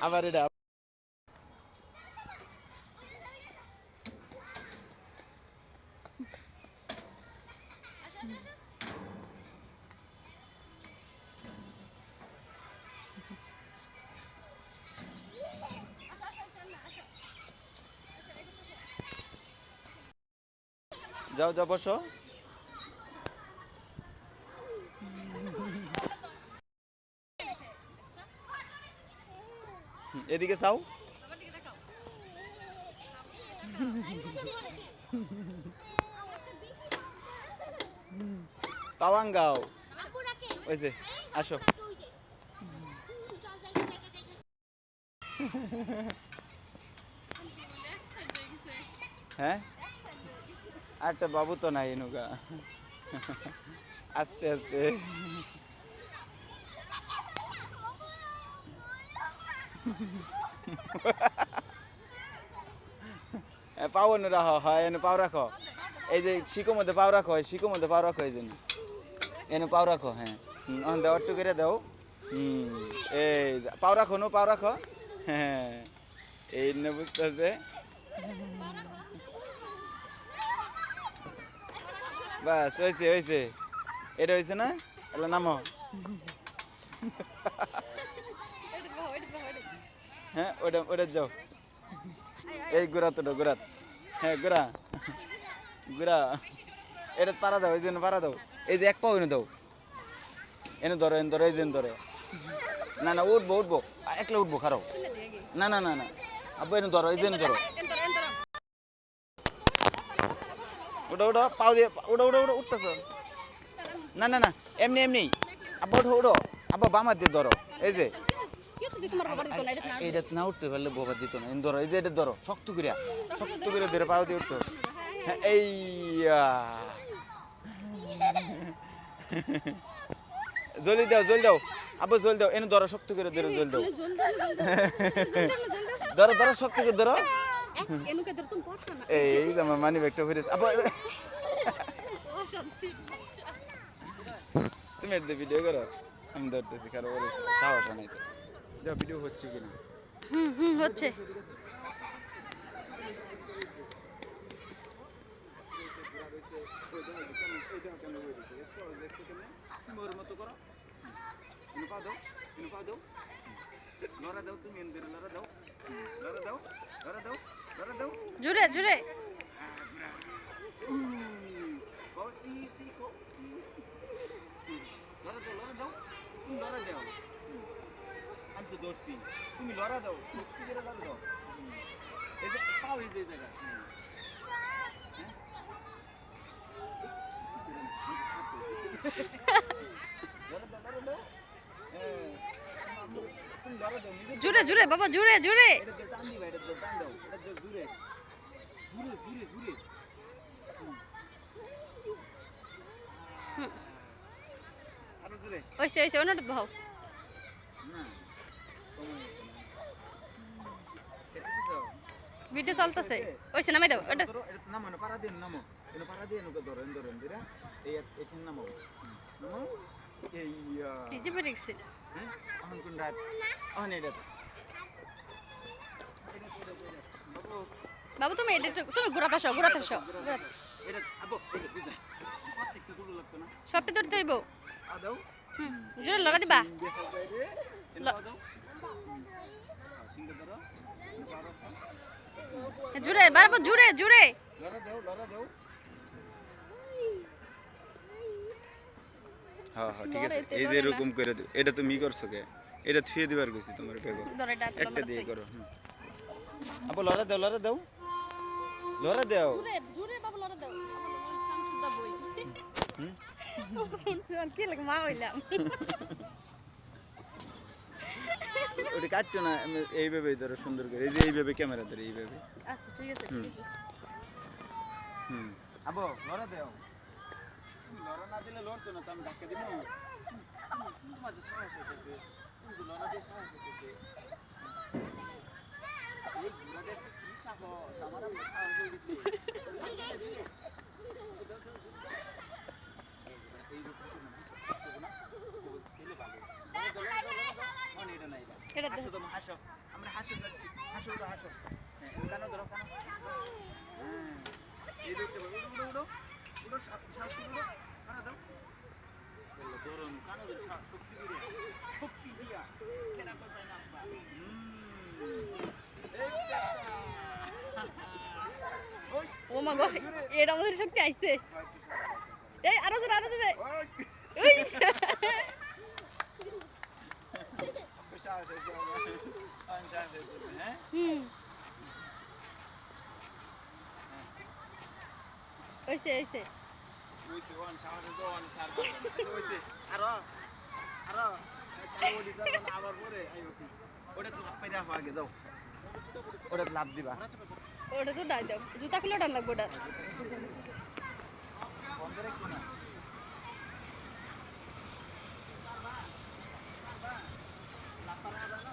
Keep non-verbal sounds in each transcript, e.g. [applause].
আবার এটা যাও যাও বসো। এদিকে চাও? পাওয়াঙ্গাও ওই যে আসো। হ্যাঁ? আরেকটা বাবু তো নাই এনুকা। আস্তে আস্তে। পাও এনে রাখো, হয়, এনে পাও রাখো। এই যে শিকো মধ্যে পাও রাখো শিকো মধ্যে পাও রাখো এই জন্য এনে পাও রাখো হ্যাঁ। অন দাও একটু করে দাও। হুম, এই পাও রাখো, নো পাও রাখো। হ্যাঁ এই নে বুঝতেছে। বাস হয়েছে হয়েছে এটা হয়েছে না? এলা, নামো। হ্যাঁ ওটা ওটা যাও। এই গুড়া তো গুড়াত হ্যাঁ এটা পারা দাও, এই জন্য পারা দাও। এই যে এক পাও এনে দাও। এনে ধরো এনে ধরো, এই ধরো। না না, উঠবো উঠবো। একলা উঠবো, খারাপ। না না না না। আব্বু, এনে ধরো, এই যে ধরো। ওটা ওটা পাও দিয়ে ওটা ওটা ওটা উঠতেছ। না না না, এমনি এমনি। আব্বা ওঠো ওঠো আব্বা বামার দিয়ে ধরো। এই যে। এইটা না উঠতে পারলে এই যে এটা ধরো, শক্ত উঠতো দাও জলদি দাও। আব্বা জলদি দাও। এনে ধরো, শক্ত করে ধরে জলদি দাও। ধরো ধরো, শক্ত করে ধরো। এই আমার মানি ব্যাগটা ফিরেছে আব্বা তুমি একটা ভিডিও করো। আমি ধরতেছি, কারও সাহস নাই যা ভিডিও হচ্ছে কিনা? হুম হুম হচ্ছে। জুড়ে জুড়ে। দাও দাও লড়া দাও আমি তো দোষ দিই। তুমি লড়া দাও সত্যি করে লড়া দাও। এই যে পাও এই যে জায়গা হ্যাঁ। জুড়ে জুড়ে বাবা জুড়ে জুড়ে। ওইসে ওইসে অন্যটা বাও না। ভিডিও চলতেছে। নামাই দাও ওটা ধরো এটা নামো না পারা দিয়ে নামো পারা দিয়ে নুকে ধরো এন ধরো এন এই নামো। নামো এই হ্যাঁ? কোন রাত এটা বাবু তুমি এটা তুমি ঘুরাতে আসো ঘুরাতে আসো। এটা আবো প্রত্যেকটা গুলো লাগতো না। সবটা ধরতে হইব। আদাও হুম লগা দিবা জুড়ে বারবার জুড়ে জুড়ে। হ্যাঁ হ্যাঁ ঠিক আছে। এই যে এরকম করে এটা তুমি করছ কে? এটা থুয়ে দিবার গেছি তোমার পেগো। একটা একটা দিয়ে আছে। করো হুম। আবো লড়া দাও লড়া দাও। লড়া দাও। জুড়ে জুড়ে বাবু লড়া দাও। আমি সুদ্ধা বই। হুম? [laughs] কি লাগে মা হইলাম। [laughs] ওটা কাটছো না? আমি এইভাবে ধরো সুন্দর করে এই যে এইভাবে ক্যামেরা ধরে এইভাবে। আচ্ছা ঠিক আছে হুম। ঠিক আছে। হুম। আবো লড়া দাও তুমি লড়া না দিলে লড়তো না তো আমি ধাক্কা দিব। তোমার তো সাহস হইতেছে তুমি তো লড়া দিয়ে সাহস হইতেছে। এই ঘোড়া দেখছে কি সাহস? আমার আবার সাহস হয়ে গেছে। তো ছেলে ভালো। লড়া দাও, লড়া দাও, লড়া দাও। এটা হাসো তুমি হাসো। আমরা হাসো যাচ্ছি হাসো উড়ো হাসো। কানো ধরো কানো? এই দেখতে পাবো উড়ো উড়ো উড়ো উড়ো শ্বাস করে কানো দাও বলল কানো ধরো শক্তি দিয়া। দিয়া। কেনা না ও মা গো এটা আমাদের শক্তি আইছে। এই আরও জোরে আরও জোরে ওই। [laughs] হয়েছে বাবা। অন সাহস হ্যাঁ হুম ওইছে ওইছে হয়েছে, অন সাহস হয়েছে, অন সার পারবে না। আচ্ছা, হয়েছে। আরও আরও তাহলে ওটি যাব না, আবার পরে আইও কি। ওটা তো লাফ হওয়া আগে, যাও ওটা লাভ দিবা ওটা তো দাও জুতা খুলে ডান লাগবে ওটা বন্ধ রেখো না লাফ পারা জানো?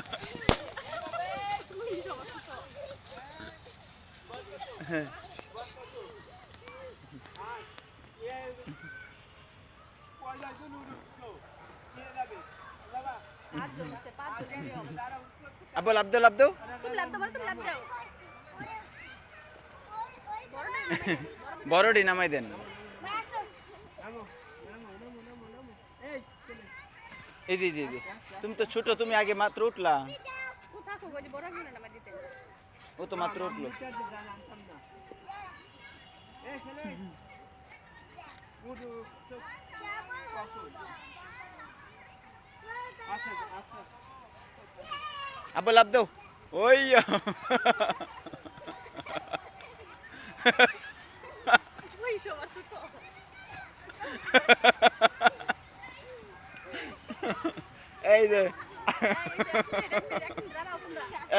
আব্বু লাভ দাও লাভ দাও তুমি লাভ দাও তুমি লাভ দাও। বড়ডি নামাই দেন। এই যে, এই যে তুমি তো ছোট তুমি আগে মাত্র উঠলা। ও তো মাত্র উঠল। আব্বু লাভ দাও ওই এই যে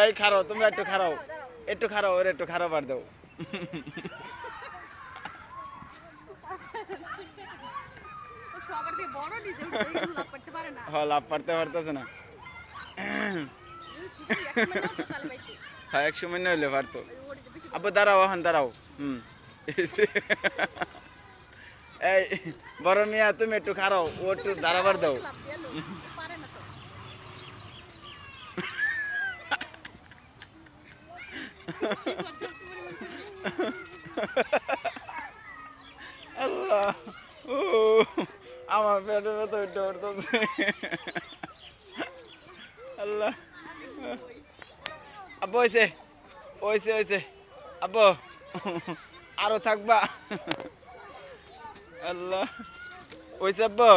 এই খারো তুমি একটু খারাও একটু খারাও ওর একটু খারাপ আর দাও লাভ পারতে পারতেছে না ছুটি এক সময় হ্যাঁ হইলে পারতো। আব্বু দাঁড়াও এখন দাঁড়াও। হুম। এই বড় মিয়া তুমি একটু খারাও ও একটু দাঁড়াবার দাও। আল্লাহ ও আমার পেটের ভেতর একটু আল্লাহ। আব্বু হয়েছে হয়েছে হয়েছে আব্বু, আরও থাকবা। আল্লাহ। হয়েছে আব্বু।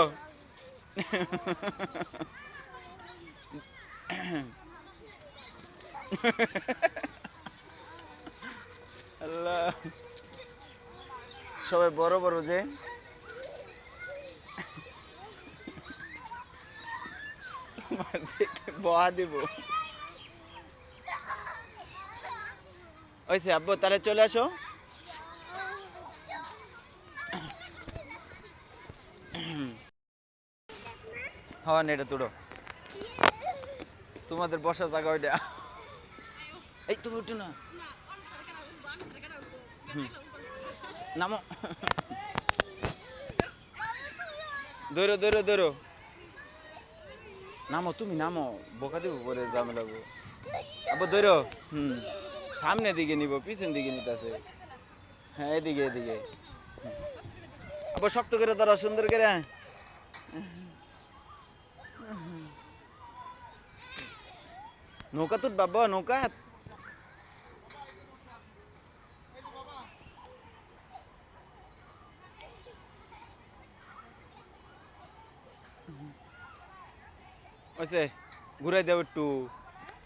আল্লাহ। সবাই বড় বড় যে। বহা দিব। ওইসে আব্বু, তাহলে চলে আসো। হ্যাঁ এটা তুড়ো তোমাদের বসার জায়গা ওইটা। এই, তুমি উঠো না। নামো। ধরো ধরো ধরো। নামো, তুমি নামো। বোকা দেবো পরে ঝামেলা লাগবো আবার ধরো। হুম। সামনে দিকে নিব, পিছন দিকে নিতেছে। হ্যাঁ এদিকে এদিকে। আবার শক্ত করে ধরো, সুন্দর করে। নৌকা তুট বাবা, নৌকা। ঘুরাই দাও একটু।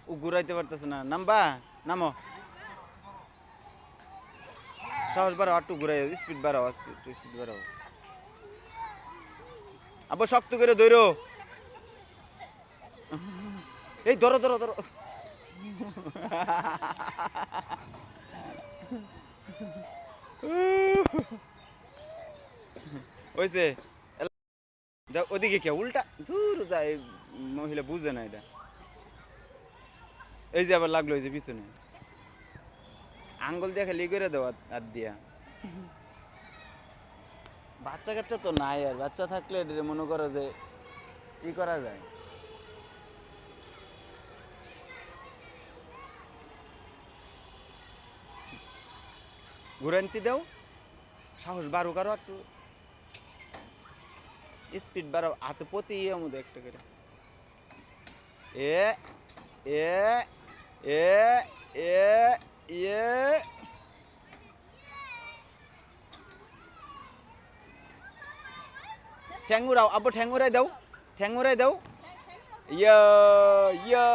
ও ঘুরাইতে পারতেছে না। নামবা, নামো। সাহস বাড়াও একটু ঘুরাই স্পিড বাড়াও স্পিড বাড়াও। আবার শক্ত করে ধরো। এই, ধরো ধরো ধরো। হয়েছে যাও, ওদিকে কে উল্টা দূর যা এই মহিলা বুঝে না এটা। এই যে আবার লাগল, এই যে পিছনে। আঙ্গুল দিয়ে খালি করে দাও, হাত দিয়া। বাচ্চা কাচ্চা তো নাই আর, বাচ্চা থাকলে মনে করো যে কি করা যায়? ঘুরান্তি দাও, সাহস বাড়ো কারও একটু। স্পিড বাড়াও, হাতে প্রতি ইয়ে মধ্যে একটা করে। এ এ এ এ ঠ্যাঙ্গুরাও, আব্বু ঠ্যাঙ্গুরাই দাও ঠ্যাঙ্গুরাই দাও। ইয়া ইয়া।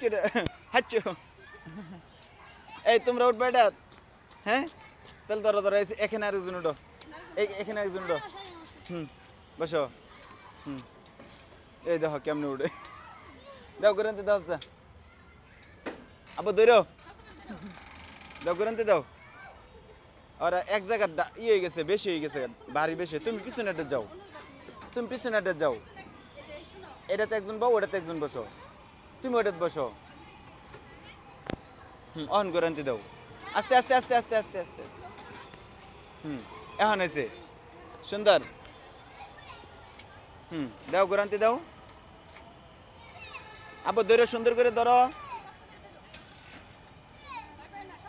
করে হাচ্চো এই তোমরা উঠবে এটা? হ্যাঁ? তাহলে ধরো ধরো এখানে আরেকজন উঠো। এখানে আরেকজন উঠো। হুম, বসো। হুম। এই দেখো কেমনে উঠে। দাও করেন্তে দাও আচ্ছা। আবার দৌড়ো দাও করেন্তে দাও। আর এক জায়গা ই হয়ে গেছে, বেশি হয়ে গেছে বাড়ি বেশি। তুমি পিছনে যাও। তুমি পিছনে যাও। এটাতে একজন বউ, ওটাতে একজন বসো। তুমি ওটাতে বসো। হুম অন করেন্তে দাও। আস্তে আস্তে আস্তে আস্তে আস্তে আস্তে। হুম, এখন হয়েছে। সুন্দর। হুম, দাও গোরান্তি দাও। আবার ধরে সুন্দর করে ধরো।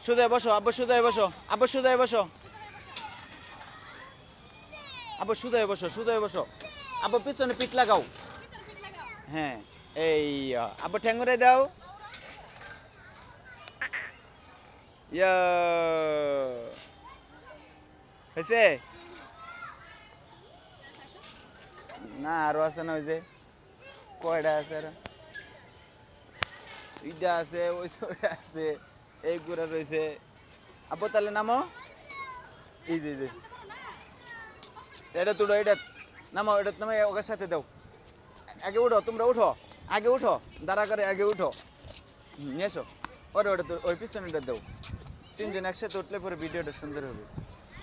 সুদায় বসো, আব্বু সুদায় বসো, আব্বু সুদায় বসো। আব্বু সুদায় বসো সুদায় বসো। আব্বু পিছনে পিঠ লাগাও। হ্যাঁ এই আব্বু ঠ্যাঙ্গুরে দাও। ইয়া। হয়েছে? না, আরও আছে না ওই যে। কয়টা আছে আরও? ইটা আছে ওই আছে। এই গুড়া রয়েছে। আপু তাহলে নামো। এই যে এটা তুলো এটা নামো এটা তুমি ওকে সাথে দাও। আগে উঠো তোমরা উঠো। আগে উঠো দাঁড়া করে আগে উঠো। এসো। ওরে ওটা তো ওই পিছনেটা দাও। তিনজন একসাথে উঠলে পরে ভিডিওটা সুন্দর হবে।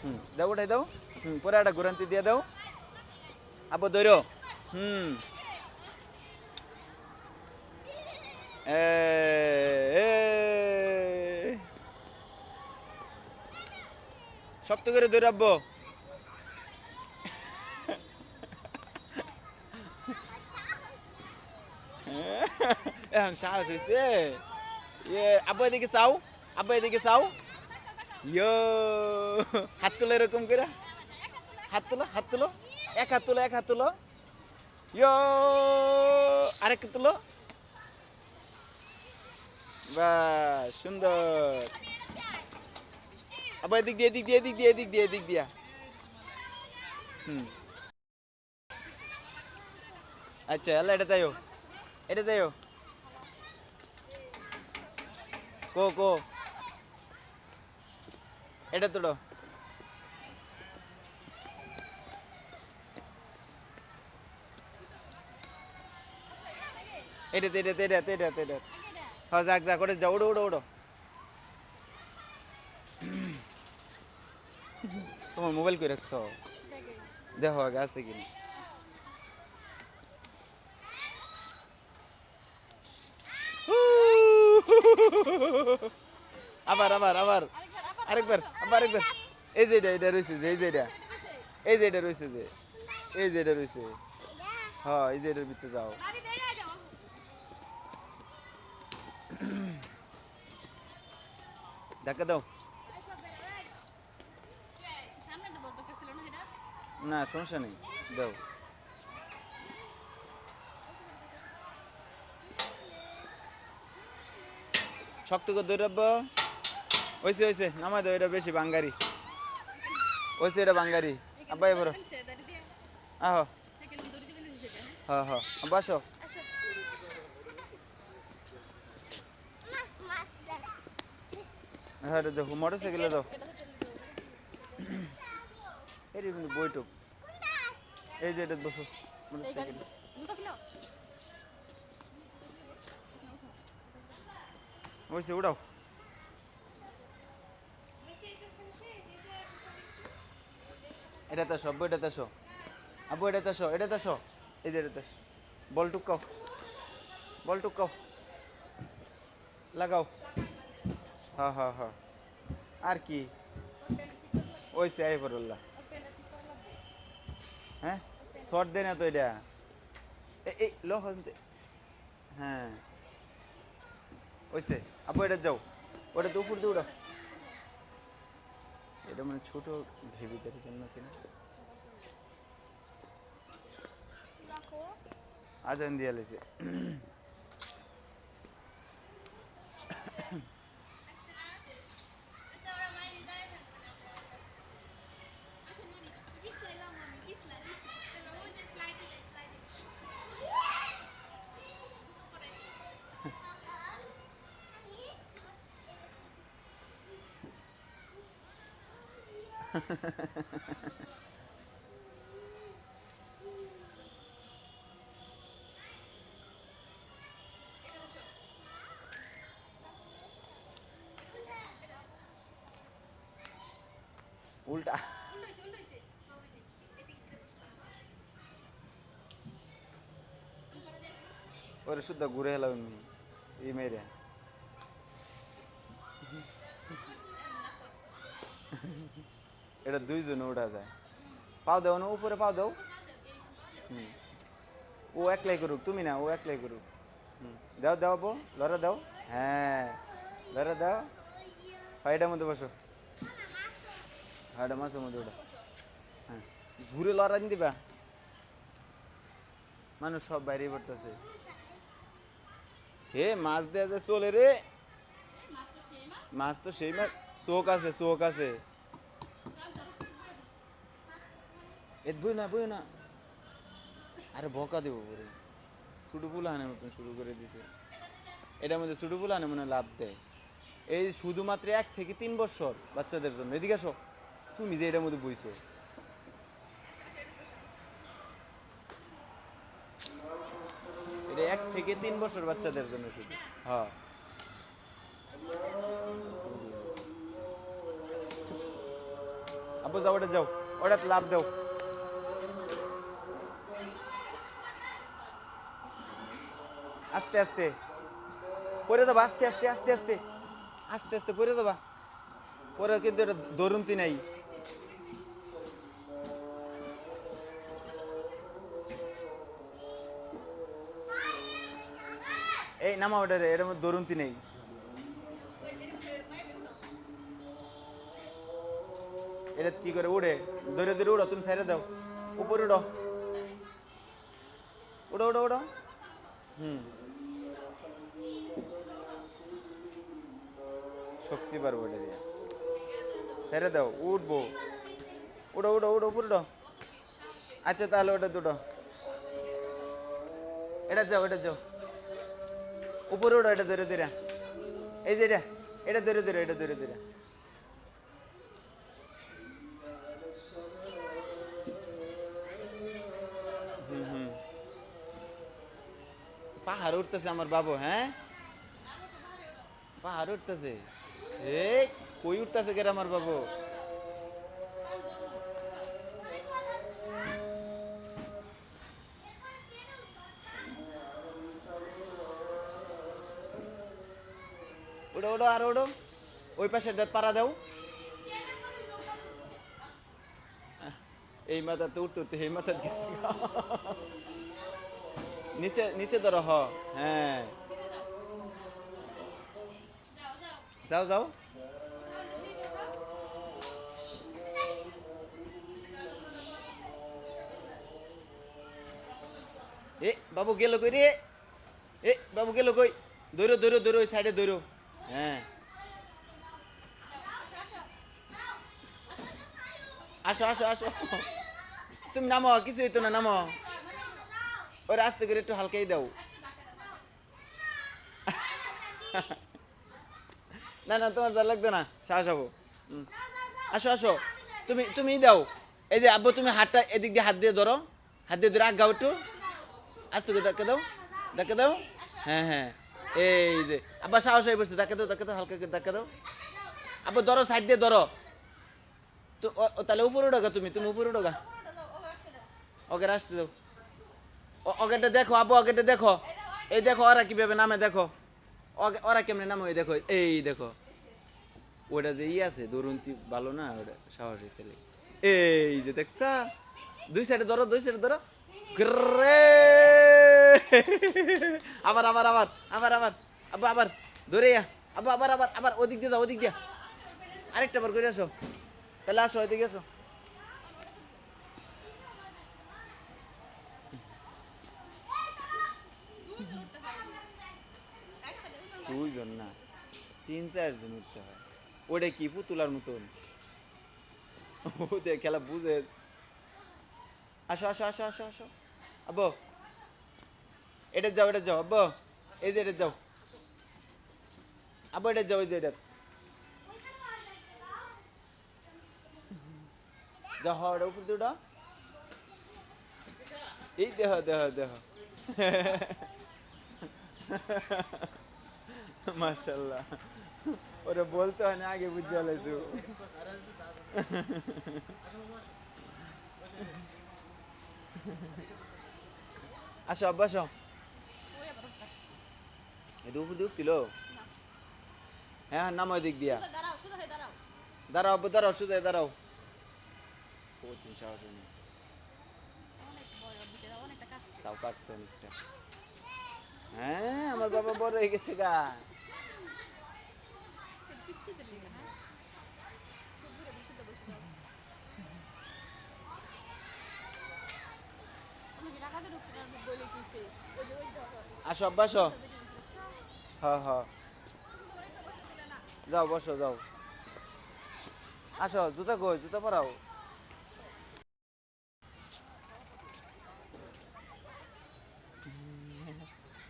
হুম দাও ওটাই দাও। হুম পরে একটা ঘুরান্তি দিয়ে দাও। আপু ধরো। হুম। এ, এ। শক্ত করে ধরে সাহস হয়েছে ইয়ে আব্বু এদিকে চাও? আব্বু এদিকে চাও? ইয়ো, হাত তুলো এরকম করে। হাত তুলো হাত তুলো। এক হাত তুলো, এক হাত তুলো। ইয়ো, আরেক তুলো। বাহ, সুন্দর। আবার এদিক দিয়ে এদিক দিয়ে এদিক দিয়ে এদিক দিয়ে, এদিক দিয়া। হুম। আচ্ছা আল্লাহ, এটা তাইও এটা তাইও কো কো। এটা তোলো। এটাতে এটাতে এটাতে এটাতে এটাতে হ্যাঁ যাক যাক, ওটা যাও, ওড়ো ওড়ো ওড়ো। তোমার মোবাইল কই রাখছো? দেখো, আগে আছে কিনা? আবার আবার আবার। আরেকবার আবার, আরেকবার। এই যে এটা এটা রয়েছে যে, এই যে এটা। এই যে এটা রয়েছে যে। এই যে এটা রয়েছে। হ্যাঁ এই যে এটার ভিতরে যাও। ধাক্কা দাও। না, সমস্যা নেই, দাও। শক্ত করে রাখব। ওইসে ওইসে নামাই দাও, এটা বেশি বাঙ্গারি। ওইসে এটা বাঙ্গারি। আব্বা এবার আহ হ্যাঁ হ্যাঁ বাসো হ্যাঁ এটা যাও মোটর যাও। এটা কিন্তু বইটুক এই যে এটা বসো মানে ওইসে উড়াও এই যে এটা আসো। বল টুকাও বল লাগাও। হ হ হ। আর কি? ওই সে আইবরুল্লাহ হ্যাঁ? শর্ট দেয় না তো এটা। এই ল হ্যাঁ। ওইসে আপু এটা যাও। ওটা তো উপর দিয়ে উড়াও এটা মানে ছোট ভেবিদের জন্য কিনা। আজান দিয়ে লেছে। উল্টা ওরে শুদ্ধ ঘুরে হেলাম এই এটা দুইজনে উঠা যায়। পাও দাও না, উপরে পাও দাও। ও একলাই করুক, তুমি না, ও একলাই করুক। দাও দাও বো লড়া দাও। হ্যাঁ লড়া দাও। হয় মধ্যে বসো। এটা মাছের মধ্যে ওটা হ্যাঁ। ঘুরে লড়াই দিবা। মানুষ সব বাইরে পড়তেছে। হে, মাছ দেয়া যে চলে রে। মাছ তো সেই মাছ। চোখ আছে চোখ আছে। না, বই না। আরে বকা দেবো পরে শুরু করে দিছে। এটার মধ্যে মনে লাভ দেয়। এই শুধুমাত্র এক থেকে তিন বছর বাচ্চাদের জন্য। এদিকে আসো। তুমি যে এটার মধ্যে বইছো। এটা এক থেকে তিন বছর বাচ্চাদের জন্য শুধু। হ্যাঁ। আব্বু যাও, ওটা যাও। ওটা লাভ দাও। আস্তে আস্তে। পরে দেবা আস্তে আস্তে আস্তে আস্তে। আস্তে আস্তে পরে দেবা পরে কিন্তু এটা দরুন্তি নাই। এই নামা ওটা এটার মধ্যে দরুন্তি নেই। এটা কি করে? উড়ে। ধরে ধরে উড়ো, তুমি ছেড়ে দাও। উপরে উড়ো। উড়ো উড়ো উড়ো। হুম। শক্তি পারব এটা দিয়ে। ছেড়ে দাও, উঠবো। উড়ো উড়ো উপরে উড়ো আচ্ছা তাহলে ওটা দুটো। এটা যাও এটা যাও। উপরে উড়ো এটা ধরে ধরে। এই যে এটা এটা ধরে ধরে, এটা ধরে ধরে। পাহাড় উঠতেছে আমার বাবু হ্যাঁ? পাহাড় উঠতেছে। এই, কই উঠতেছে আমার বাবু? ওড়ো ওড়ো আর ওড়ো ওই পাশে পাড়া দাও। এই মাথাতে উঠতে উঠতে, এই মাথা নিচে নিচে ধরো হ্যাঁ। যাও যাও। এ বাবু গেল কই রে? এ বাবু গেল কই? দৌড়ো দৌড়ো দৌড়ো ওই সাইডে দৌড়ো। হ্যাঁ। আসো আসো আসো। তুমি নামো কিছু হইতো না নামো। ওই রাস্তা করে একটু হালকাই দাও। [laughs] [laughs] না না, তোমার যা লাগবে না। সাহস হব। আসো আসো। তুমি তুমি দাও। এই যে আব্বু, তুমি হাতটা এদিক দিয়ে হাত দিয়ে ধরো। হাত দিয়ে ধরে আগাও একটু। আস্তে করে ধাক্কা দাও। ধাক্কা দাও। হ্যাঁ হ্যাঁ। এই যে। আব্বা, সাহস হয়ে বসছে। ধাক্কা দাও ধাক্কা দাও, হালকা করে ধাক্কা দাও। আব্বু, ধরো, সাইড দিয়ে ধরো। তো তাহলে উপরে উঠোগা তুমি। তুমি উপরে উঠোগা। ওকে আসতে দাও। ওকেটা দেখো, আব্বু ওকেটা দেখো। এই দেখো, ওরা কীভাবে নামে, দেখো। ওরা কেমনে নামে? ওই দেখো, এই দেখো। ওটা যে ই আছে দুরন্তি ভালো না? ওটা সাহসী ছেলে। এই যে দেখছা? দুই সাইডে ধরো, দুই সাইডে ধরো। আবার আবার আবার আবার আবার। আবার আবার। ধরে যা আবার আবার আবার আবার। ওদিক দিয়ে যাও, ওদিক দিয়ে। আরেকটা বার করে আসো। তাহলে আসো, ওইদিকে আসো দুইজন না তিন চারজন উঠতে হয়। ওটা কি? পুতুলার মতন। ওদের খেলা বুঝে। আসো আসো আসো আসো আসো। আব্বু, এটা যাও এটা যাও। আব্বু, এই যে এটা যাও। আব্বু, এটা যাও, এই যে এটা। যাও হওয়া এটা উপর দুটো এই দেহ দেহ দেহ। [laughs] [laughs] মাশাল্লাহ ওরা বলতে হয় না, আগে বুঝে লাইছু আসো আসো। দিয়ে উঠছিল? হ্যাঁ হ্যাঁ নামো দিক দিয়া। দাঁড়াও হয়ে আব্বু, দাঁড়াও, শুধু দাঁড়াও। কোচিং সাহস নেই তাও কাটছে অনেকটা। হ্যাঁ আমার বাবা বড় হয়ে গেছে গা পিচ্ছি দিলি হ্যাঁ খুব দূরে বসে তো বসে যাও আমি কি ঢাকাতে ঢুকছি না আমি বলে কিসে ওই যে ওই দেখো আসো আব্বা, আসো। হ্যাঁ হ্যাঁ। যাও, বসো, যাও। আসো, জুতা কই? জুতা পরাও।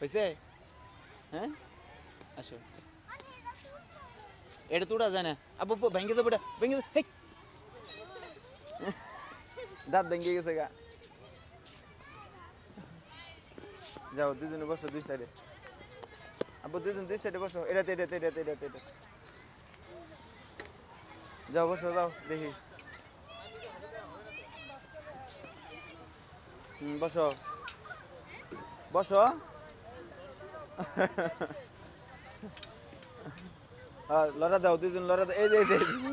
হয়েছে হ্যাঁ? আসো। এটা তো উড়া যায় না। আবু ভেঙে যাব এটা। ভেঙে। দাঁত ভেঙে গেছে গা। যাও, দুজনে বসো দুই সাইডে আব্বু, দুজন দুই সাইডে বসো। এটাতে এটাতে এটাতে এটাতে এটা যাও, বসো, যাও, দেখি। বসো। বসো। লড়া দাও, দুজন লড়া দাও। এই যে [laughs] এই যে, এই যে।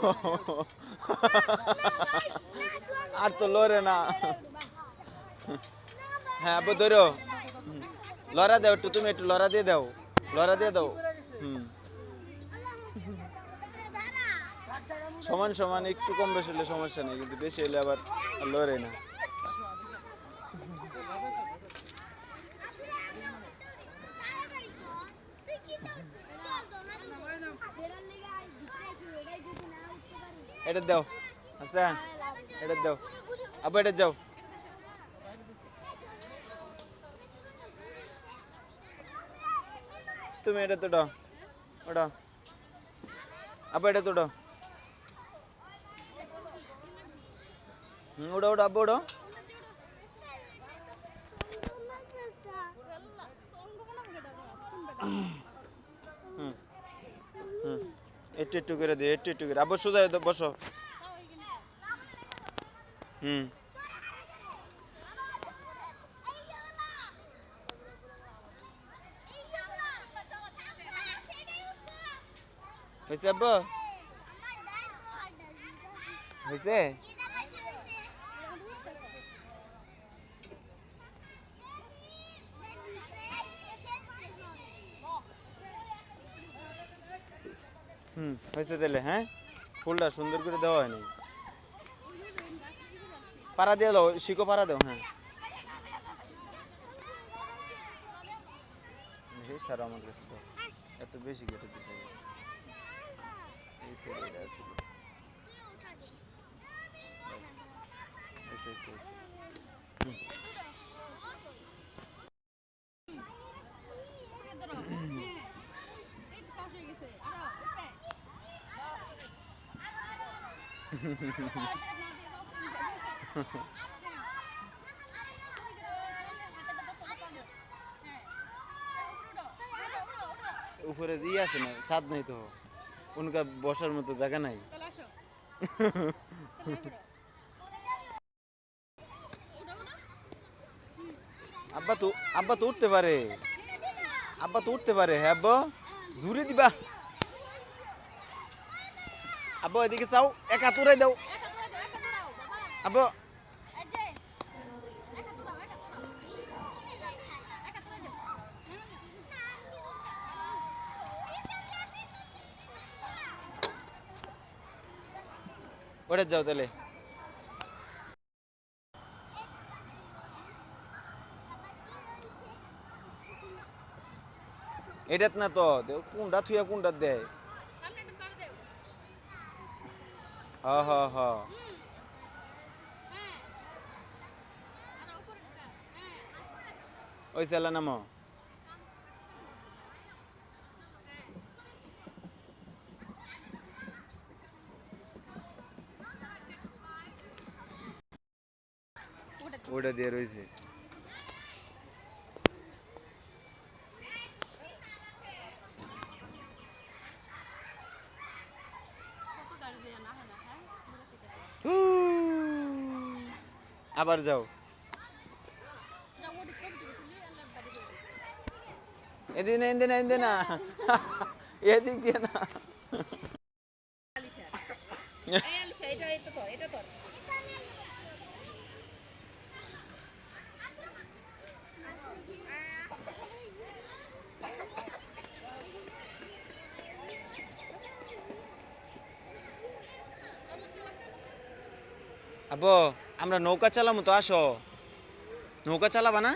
[laughs] আর তো লড়ে না। [laughs] হ্যাঁ আপু ধরো। লড়া দাও একটু তুমি একটু লড়া দিয়ে দাও। লড়া দিয়ে দাও। হুম। সমান সমান একটু কম বেশি হলে সমস্যা নেই কিন্তু বেশি হলে আবার লড়ে না। এটা দাও আচ্ছা এটা দাও আব্বু এটা যাও তুমি এটা তো দাও ওটা আব্বু এটা তো দাও হুম ওটা ওটা আব্বু ওটা আল্লাহ সঙ্গ বলা বেটা শুনবে হুম হুম একটু একটু করে দিও একটু একটু করে। সোজা বসো। হুম। হয়েছে আব্বা? হয়েছে হুম হয়েছে তাহলে হ্যাঁ? ফুলটা সুন্দর করে দেওয়া হয়নি। পাড়া দিয়ে দাও শিকো পাড়া দাও হ্যাঁ। এই সারা আমার কাছে দাও। এত বেশি কেটে দিছে। এই সাইডে এটা আছে ব্যাস। এসে, এসে, এসে। হুম। উপরে ই আছে না ছাদ নাই তো। উনকা বসার মতো জায়গা নাই। আব্বা তো আব্বা তো উঠতে পারে। আব্বা তো উঠতে পারে হ্যাঁ আব্বা? জুড়ে দিবা। আব্বা এদিকে চাও? এক হাত উড়াই দাও। আব্বা। ওটা যাও তাহলে। এটাত না তো কোনটা থুয়া কোনটা দেয় সামনে একটু পার দেও ওই সেলা নামো ওটা দিয়ে রয়েছে কত গাড়ি দিয়ে না হয় না হ্যাঁ ঘুরে ফিরে হু। আবার যাও। এদিন বাড়ি যাব না এদিকে দিয়ে না। আলিশা [laughs] আমরা নৌকা চালামু তো, আসো। নৌকা চালাবা না?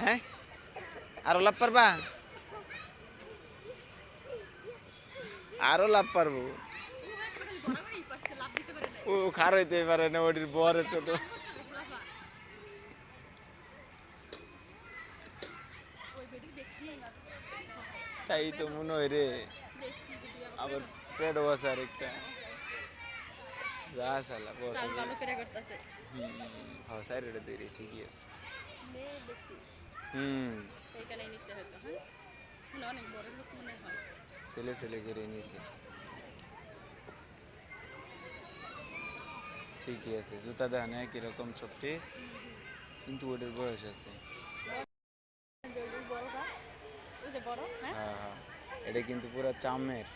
হ্যাঁ? আরও লাভ পারবা? আরও লাভ পারব। ও, খার হইতে পারে না, ওটির বর তো। তাই তো মনে হয় রে। আবার পেটও আছে আরেকটা। যা সালা বস চাল ভালো করে করতেছে। হুম হ্যাঁ সাইড এটা দেরি ঠিকই আছে। মেয়ে দেখছি হুম। এইখানে নিচে হয়তো হ্যাঁ? মনে অনেক বড় লোক মনে হয়। ছেলে ছেলে করে নিয়েছে ঠিকই আছে জুতা নেয় কীরকম সবটি? কিন্তু ওটার বয়স আছে। হ্যাঁ হ্যাঁ। এটা কিন্তু পুরো চামের।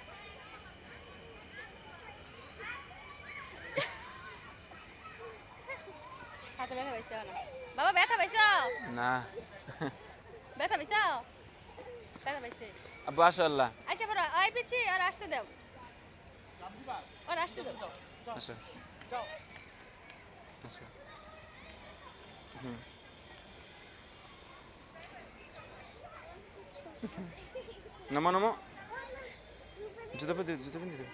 ব্যথা পাইছো না। বাবা ব্যথা পাইছো? না। ব্যথা পাইছো? ব্যথা পাইছে। আব্বু আসো আল্লাহ। আচ্ছা বড় আই পিছি আর আসতে দাও। আর আসতে দাও। আসো। আসো। হুম। নমো নমো। জুতো পেতে জুতো পেতে